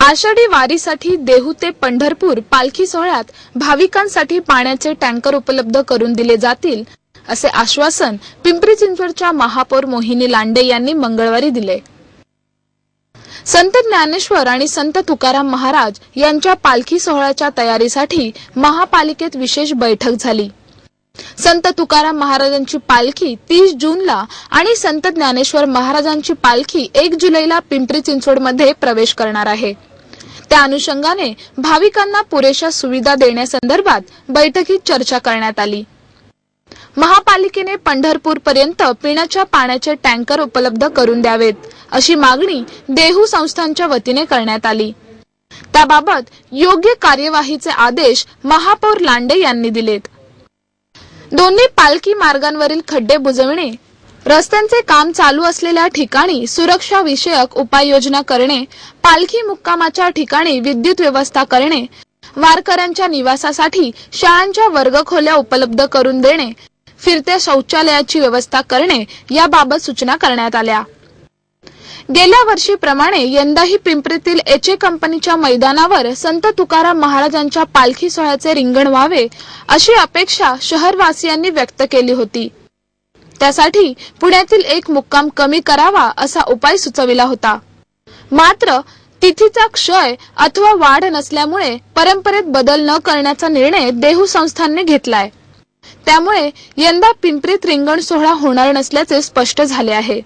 आषाढी वारीसाठी देहू ते पंढरपूर पालखी सोहळ्यात भाविकांसाठी पाण्याचे टँकर उपलब्ध करून दिले जातील असे आश्वासन पिंपरी चिंचवडच्या महापौर मोहिनी लांडे यांनी मंगळवारी दिले. संत ज्ञानेश्वर आणि संत तुकाराम महाराज यांच्या पालखी सोहळ्याच्या तयारीसाठी महापालिकेत विशेष बैठक झाली. संत तुकाराम महाराजांची पालखी तीस जूनला आणि संत ज्ञानेश्वर महाराजांची पालखी एक जुलैला पिंपरी चिंचवडमध्ये प्रवेश करणार आहे. त्या अनुषंगाने भाविकांना पुरेशा सुविधा देण्यासंदर्भात बैठकीत चर्चा करण्यात आली. महापालिकेने पंढरपूर पर्यंत पिण्याच्या पाण्याचे टँकर उपलब्ध करून द्यावेत अशी मागणी देहू संस्थांच्या वतीने करण्यात आली. त्याबाबत योग्य कार्यवाहीचे आदेश महापौर लांडे यांनी दिलेत. दोन्ही पालखी मार्गांवरील खड्डे बुजविणे रस्त्यांचे काम चालू असलेल्या ठिकाणी सुरक्षा विषयक उपाययोजना करणे पालखी मुक्कामाच्या ठिकाणी विद्युत व्यवस्था करणे वारकऱ्यांच्या निवासासाठी शाळांच्या वर्गखोल्या उपलब्ध करून देणे फिरत्या शौचालयाची व्यवस्था करणे याबाबत सूचना करण्यात आल्या. गेल्या वर्षीप्रमाणे यंदाही पिंपरीतील एच ए कंपनीच्या मैदानावर संत तुकाराम महाराजांच्या पालखी सोहळ्याचे रिंगण व्हावे अशी अपेक्षा शहरवासियांनी व्यक्त केली होती. त्यासाठी पुण्यातील एक मुक्काम कमी करावा असा उपाय सुचविला होता. मात्र तिथीचा क्षय अथवा वाढ नसल्यामुळे परंपरेत बदल न करण्याचा निर्णय देहू संस्थांनी घेतलाय. त्यामुळे यंदा पिंपरीत रिंगण सोहळा होणार नसल्याचे स्पष्ट झाले आहे.